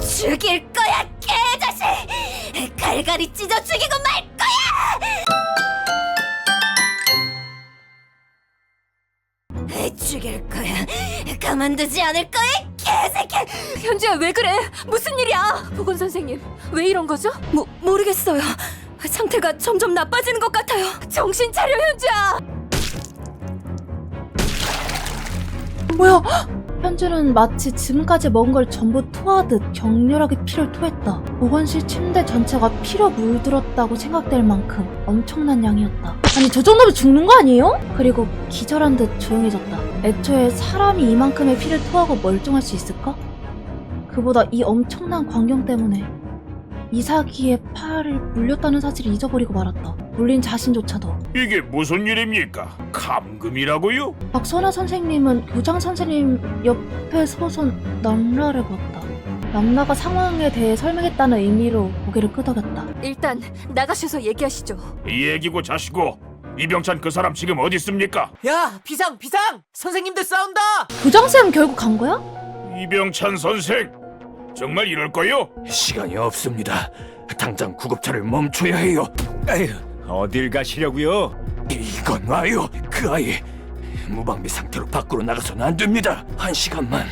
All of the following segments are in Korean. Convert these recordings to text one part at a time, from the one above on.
죽일 거야, 개자식! 갈갈이 찢어 죽이고 말 거야! 죽일 거야. 가만두지 않을 거야, 개새끼! 현주야 왜 그래? 무슨 일이야? 보건 선생님 왜 이런 거죠? 모, 모르겠어요. 상태가 점점 나빠지는 것 같아요. 정신 차려 현주야! 뭐야? 현주는 마치 지금까지 먹은 걸 전부 토하듯 격렬하게 피를 토했다. 보건실 침대 전체가 피로 물들었다고 생각될 만큼 엄청난 양이었다. 아니 저 정도면 죽는 거 아니에요? 그리고 기절한 듯 조용해졌다. 애초에 사람이 이만큼의 피를 토하고 멀쩡할 수 있을까? 그보다 이 엄청난 광경 때문에 이사기의 팔을 물렸다는 사실을 잊어버리고 말았다. 물린 자신조차도. 이게 무슨 일입니까? 감금이라고요? 박선아 선생님은 교장 선생님 옆에 서서 남라를 봤다. 남라가 상황에 대해 설명했다는 의미로 고개를 끄덕였다. 일단 나가셔서 얘기하시죠. 이 얘기고 자시고 이병찬 그 사람 지금 어디 있습니까? 야 비상 비상 선생님들 싸운다 교장쌤 결국 간 거야? 이병찬 선생 정말 이럴 거요? 시간이 없습니다. 당장 구급차를 멈춰야 해요. 에휴, 어딜 가시려고요? 이건 와요. 그 아이 무방비 상태로 밖으로 나가서는 안 됩니다. 한 시간만,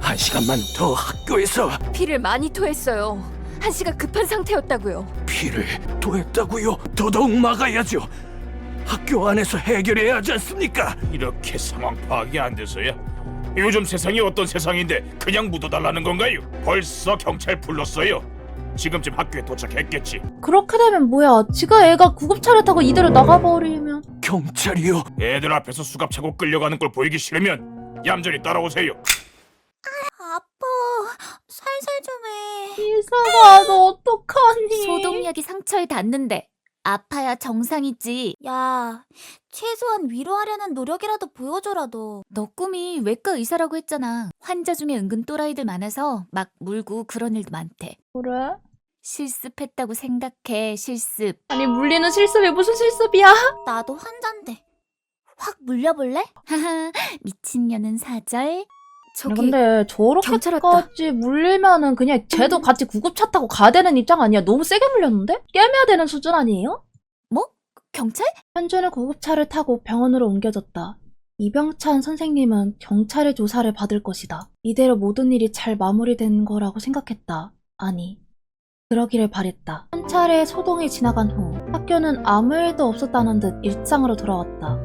한 시간만 더 학교에서 피를 많이 토했어요. 한시가 급한 상태였다고요. 피를 토했다고요. 더더욱 막아야죠. 학교 안에서 해결해야 하지 않습니까? 이렇게 상황 파악이 안 돼서야 요즘 세상이 어떤 세상인데 그냥 묻어달라는 건가요? 벌써 경찰 불렀어요 지금쯤 학교에 도착했겠지 그렇게 되면 뭐야? 지가 애가 구급차를 타고 이대로 나가버리면 경찰이요. 애들 앞에서 수갑 차고 끌려가는 걸 보이기 싫으면 얌전히 따라오세요 아파. 살살 좀 해. 이사가 너 어떡하니? 소독약이 상처에 닿는데 아파야 정상이지. 야, 최소한 위로하려는 노력이라도 보여줘라 너. 너 꿈이 외과 의사라고 했잖아. 환자 중에 은근 또라이들 많아서 막 물고 그런 일도 많대. 그래? 실습했다고 생각해, 실습. 아니 물리는 실습이 무슨 실습이야? 나도 환자인데. 확 물려볼래? 하하, 미친년은 사절. 저기 근데. 저렇게까지 물리면은 그냥 쟤도 같이 구급차 타고 가야 되는 입장 아니야? 너무 세게 물렸는데? 깨매야 되는 수준 아니에요? 경찰? 현주는 구급차를 타고 병원으로 옮겨졌다. 이병찬 선생님은 경찰의 조사를 받을 것이다. 이대로 모든 일이 잘 마무리된 거라고 생각했다. 아니, 그러기를 바랬다. 한 차례 소동이 지나간 후 학교는 아무 일도 없었다는 듯 일상으로 돌아왔다.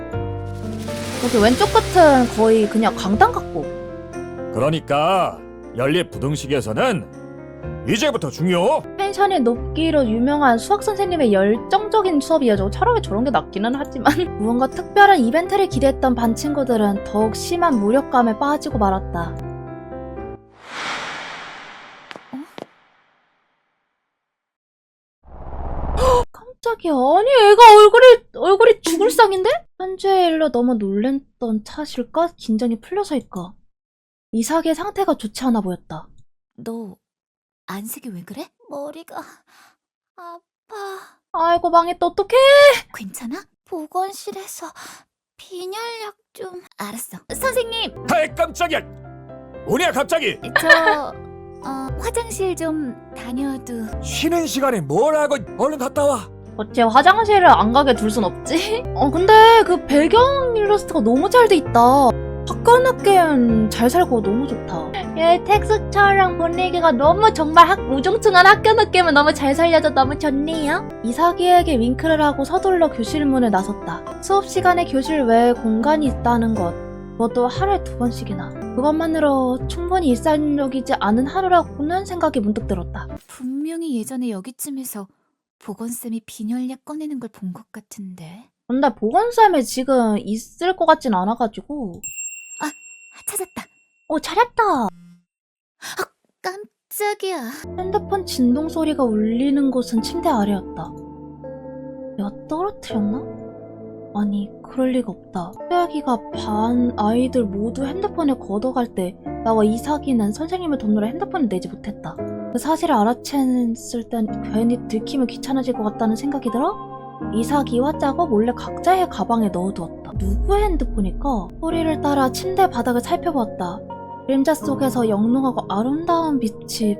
여기 왼쪽 끝은 거의 그냥 강당 같고 그러니까 연립 부등식에서는 이제부터 중요. 텐션이 높기로 유명한 수학 선생님의 열정적인 수업이어서 차라리 저런 게 낫기는 하지만 무언가 특별한 이벤트를 기대했던 반 친구들은 더욱 심한 무력감에 빠지고 말았다. 헉, 깜짝이야. 아니 애가 얼굴이 얼굴이 죽을 상인데? 현주의 일로 너무 놀랬던 탓일까? 긴장이 풀려서일까? 이삭의 상태가 좋지 않아 보였다. 너 안색이 왜 그래? 머리가 아파. 아이고 망했다 어떡해 괜찮아? 보건실에서 빈혈약 좀. 알았어. 선생님, 아이 깜짝이야. 뭐냐 갑자기? 저 어, 화장실 좀 다녀도. 쉬는 시간에 뭘 하고 얼른 갔다 와. 어째 화장실을 안 가게 둘 순 없지? 어 근데 그 배경 일러스트가 너무 잘 돼 있다. 화끈하게 잘 살고 너무 좋다. 예, 텍스처랑 분위기가 너무 정말 학, 우중충한 학교 느낌을 너무 잘 살려서 너무 좋네요. 이사기에게 윙크를 하고 서둘러 교실 문을 나섰다. 수업 시간에 교실 외에 공간이 있다는 것. 그것도 하루에 두 번씩이나. 그것만으로 충분히 일상적이지 않은 하루라고는 생각이 문득 들었다. 분명히 예전에 여기쯤에서 보건쌤이 빈혈약 꺼내는 걸 본 것 같은데. 근데 보건쌤에 지금 있을 것 같진 않아가지고. 아, 찾았다. 어, 잘했다. 깜짝이야. 핸드폰 진동 소리가 울리는 곳은 침대 아래였다. 내가 떨어뜨렸나? 아니, 그럴 리가 없다. 태아기가 반 아이들 모두 핸드폰을 걷어갈 때 나와 이사기는 선생님의 돈으로 핸드폰을 내지 못했다. 그 사실을 알아챘을 땐 괜히 들키면 귀찮아질 것 같다는 생각이 들어 이사기와 짜고 몰래 각자의 가방에 넣어두었다. 누구의 핸드폰일까? 소리를 따라 침대 바닥을 살펴보았다. 그림자 속에서 영롱하고 아름다운 빛이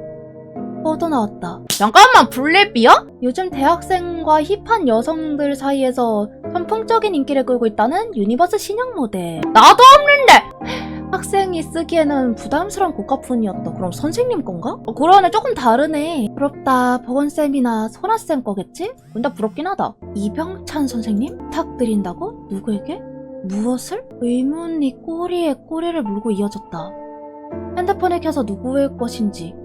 뻗어나왔다. 잠깐만, 블랙비야? 요즘 대학생과 힙한 여성들 사이에서 선풍적인 인기를 끌고 있다는 유니버스 신형 모델. 나도 없는데! 학생이 쓰기에는 부담스러운 고가폰이었다. 그럼 선생님 건가? 어, 그러네, 조금 다르네. 부럽다. 보건쌤이나 소나쌤 거겠지? 근데 부럽긴 하다. 이병찬 선생님? 부탁드린다고? 누구에게? 무엇을? 의문이 꼬리에 꼬리를 물고 이어졌다. 핸드폰을 켜서 누구의 것인지,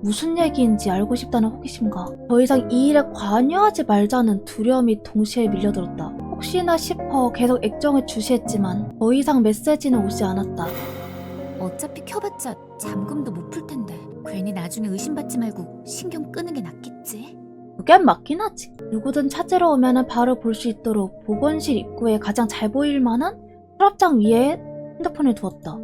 무슨 얘기인지 알고 싶다는 호기심과 더 이상 이 일에 관여하지 말자는 두려움이 동시에 밀려들었다. 혹시나 싶어 계속 액정을 주시했지만 더 이상 메시지는 오지 않았다. 어차피 켜봤자 잠금도 못 풀 텐데 괜히 나중에 의심받지 말고 신경 끄는 게 낫겠지. 그게 맞긴 하지. 누구든 찾으러 오면 바로 볼 수 있도록 보건실 입구에 가장 잘 보일 만한 서랍장 위에 핸드폰을 두었다.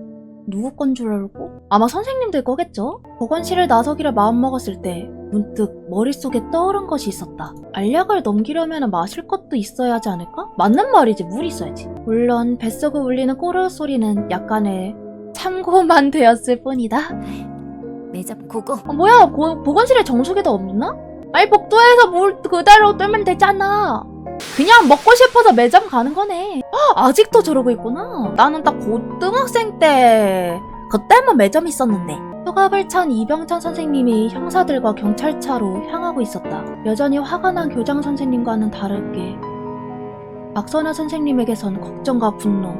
누구 건 줄 알고? 아마 선생님들 거겠죠? 보건실을 나서기를 마음먹었을 때 문득 머릿속에 떠오른 것이 있었다. 알약을 넘기려면 마실 것도 있어야 하지 않을까? 맞는 말이지, 물 있어야지. 물론 뱃속을 울리는 꼬르륵 소리는 약간의 참고만 되었을 뿐이다. 매점 고고. 아, 뭐야, 고- 보건실에 정수기도 없나? 아니, 복도에서 물 그대로 뜨면 되잖아. 그냥 먹고 싶어서 매점 가는 거네. 아, 아직도 저러고 있구나. 나는 딱 고등학생 때, 그때만 매점 있었는데. 수갑을 찬 이병찬 선생님이 형사들과 경찰차로 향하고 있었다. 여전히 화가 난 교장 선생님과는 다르게 박선아 선생님에게선 걱정과 분노,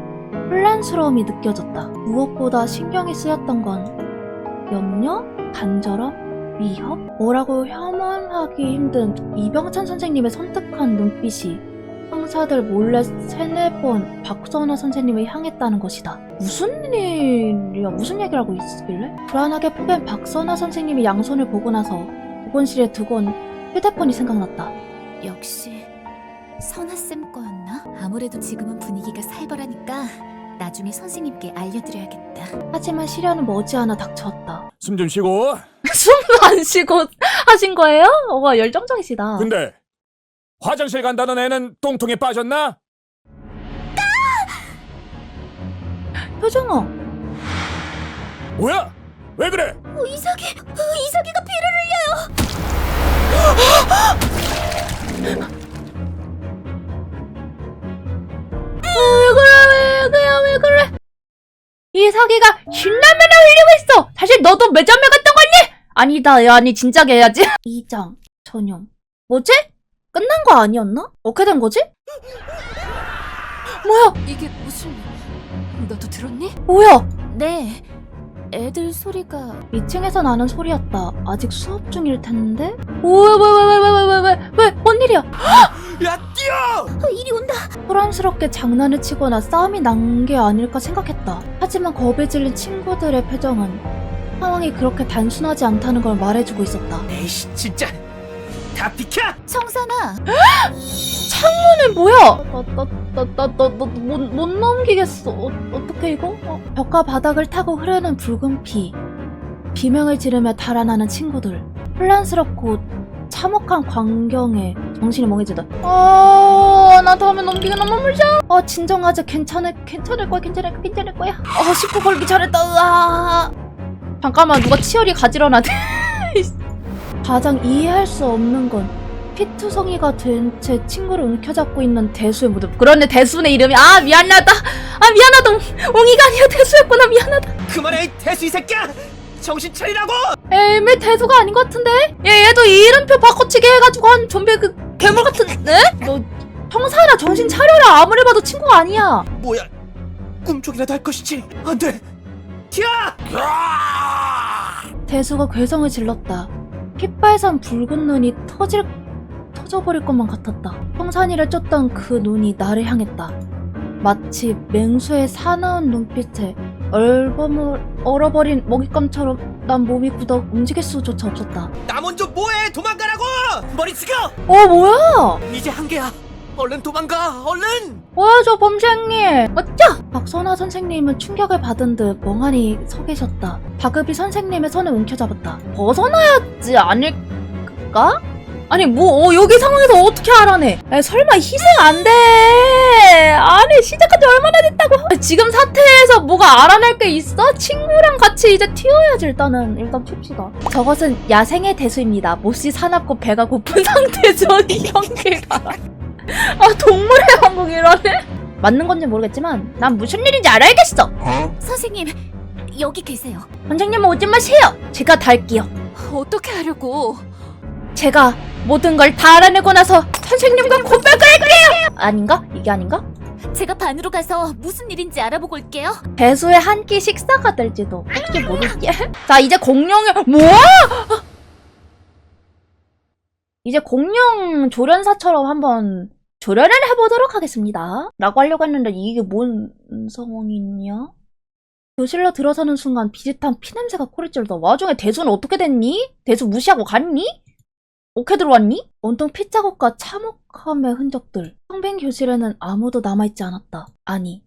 혼란스러움이 느껴졌다. 무엇보다 신경이 쓰였던 건 염려, 간절함, 위협? 뭐라고 혐오하기 힘든 이병찬 선생님의 선택한 눈빛이 형사들 몰래 세네 번 박선아 선생님을 향했다는 것이다. 무슨 일이야? 무슨 얘기를 하고 있길래? 불안하게 포갠 박선아 선생님이 양손을 보고 나서 보건실에 온 휴대폰이 생각났다. 역시 선아쌤 거였나? 아무래도 지금은 분위기가 살벌하니까 나중에 선생님께 알려드려야겠다. 하지만 시련은 머지않아 닥쳐왔다. 숨 좀 쉬고. 숨도 안 쉬고 하신 거예요? 와 열정적이시다. 근데 화장실 간다는 애는 똥통에 빠졌나? 효정아, 뭐야? 왜 그래? 이삭이, 이삭이가 피를 왜 그래 이 사기가 신라면을 흘리고 있어 사실 너도 매점에 갔던 거니? 아니다 야, 아니 진작에 해야지 이장 전용 뭐지? 끝난 거 아니었나? 어떻게 된 거지? 뭐야 이게 무슨... 너도 들었니? 뭐야 네. 애들 소리가 2층에서 나는 소리였다 아직 수업 중일 텐데 왜왜왜왜왜왜왜 왜 뭔 일이야 야 뛰어! 어, 이리 온다. 소란스럽게 장난을 치거나 싸움이 난 게 아닐까 생각했다 하지만 겁에 질린 친구들의 표정은 상황이 그렇게 단순하지 않다는 걸 말해주고 있었다 에이씨 진짜 다 비켜! 청산아, 창문을 뭐야? 나나나나나못 못 넘기겠어. 어, 어떻게 이거? 어, 벽과 바닥을 타고 흐르는 붉은 피. 비명을 지르며 달아나는 친구들. 혼란스럽고 참혹한 광경에 정신이 멍해지다. 아, 나 다음에 넘기기 너무 무서워. 어, 진정하자. 괜찮을, 괜찮을 거야, 괜찮을 거야, 괜찮을 거야. 어, 씹고 걸기 잘했다. 으아. 잠깐만, 누가 치열이 가지런하대. 가장 이해할 수 없는 건 피투성이가 된채 친구를 움켜잡고 있는 대수의 모습. 그런데 대수의 이름이 아 미안하다. 아 미안하다. 옹- 옹이가 아니라 대수였구나 미안하다. 그만해 이 대수 이 새끼야! 정신 차리라고! 에이 대수가 아닌 것 같은데? 얘 얘도 이름표 바꿔치기 해가지고 한 좀비 그 괴물 같은. 네? 너 형사나 정신 차려라. 아무리 봐도 친구가 아니야. 뭐야 꿈속이라도 할 것이지 안돼 튀어! 대수가 괴성을 질렀다. 핏발산 붉은 눈이 터질 터져버릴 것만 같았다. 평산이를 쫓던 그 눈이 나를 향했다. 마치 맹수의 사나운 눈빛에 얼버물 얼어버린 먹잇감처럼 난 몸이 굳어 움직일 수조차 없었다. 나 먼저 뭐해 도망가라고! 머리 숙여! 어 뭐야? 이제 한계야 얼른 도망가 얼른! 보여줘 범생님. 어쩌? 박선아 선생님은 충격을 받은 듯 멍하니 서 계셨다. 다급히 선생님의 손을 움켜잡았다. 벗어나야지 않을까? 아니 뭐 어, 여기 상황에서 어떻게 알아내? 에, 설마 희생 안 돼? 아니 시작한 지 얼마나 됐다고? 지금 사태에서 뭐가 알아낼 게 있어? 친구랑 같이 이제 튀어야지 일단은 일단 튑시다. 저것은 야생의 대수입니다. 몹시 사납고 배가 고픈 상태죠 이 형계가. 아 동물의 왕국 이러네? 맞는 건지 모르겠지만 난 무슨 일인지 알아야겠어. 선생님, 여기 계세요. 선생님은 오지 마세요. 제가 달게요. 어떻게 하려고? 제가 모든 걸 다 알아내고 나서 선생님과 고백을 할 거예요. 아닌가? 이게 아닌가? 제가 반으로 가서 무슨 일인지 알아보고 올게요. 배수의 한 끼 식사가 될지도 어떻게 모르게. 자 이제 공룡을 뭐야? 이제 공룡 조련사처럼 한번 조련을 해보도록 하겠습니다. 라고 하려고 했는데 이게 뭔 상황이냐? 교실로 들어서는 순간 비릿한 피냄새가 코를 찔러 와중에 대수는 어떻게 됐니? 대수 무시하고 갔니? 어떻게 들어왔니? 온통 핏자국과 참혹함의 흔적들. 성빈 교실에는 아무도 남아있지 않았다. 아니,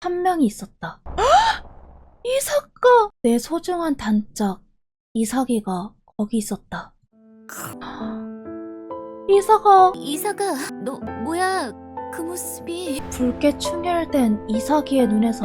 한 명이 있었다. 이삭가! 내 소중한 단짝, 이삭이가 거기 있었다. 이삭아, 이사가, 너, 뭐야, 그 모습이. 붉게 충혈된 이삭이의 눈에서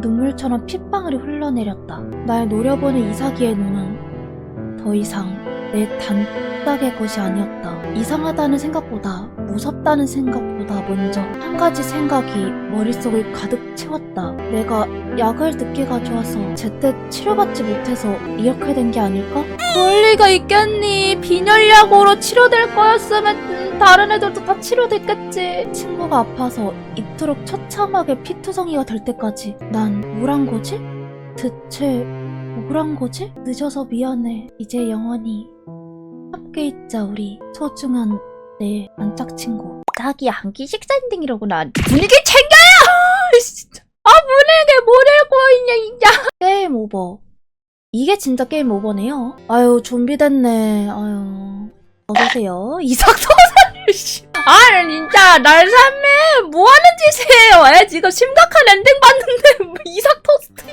눈물처럼 핏방울이 흘러내렸다. 날 노려보는 이삭이의 눈은 더 이상 내 단짝의 것이 아니었다. 이상하다는 생각보다 무섭다는 생각보다 먼저 한 가지 생각이 머릿속을 가득 채웠다. 내가 약을 늦게 가져와서 제때 치료받지 못해서 이렇게 된 게 아닐까? 그럴 리가 있겠니? 빈혈약으로 치료될 거였으면 음, 다른 애들도 다 치료됐겠지. 친구가 아파서 이토록 처참하게 피투성이가 될 때까지 난 뭐란 거지? 대체 뭐란 거지? 늦어서 미안해. 이제 영원히 함께 있자 우리 소중한 내 안짝 친구. 자기 한끼 식사 엔딩이라구나. 분위기 챙겨요! 진짜. 아뭘 읽고 있냐 진짜. 게임 오버. 이게 진짜 게임 오버네요. 아유 좀비 됐네. 아유. 어서오세요. 이삭 터세 아 진짜 날 삼매 뭐하는 짓이에요? 애 지금 심각한 엔딩 봤는데 뭐 이삭 토스트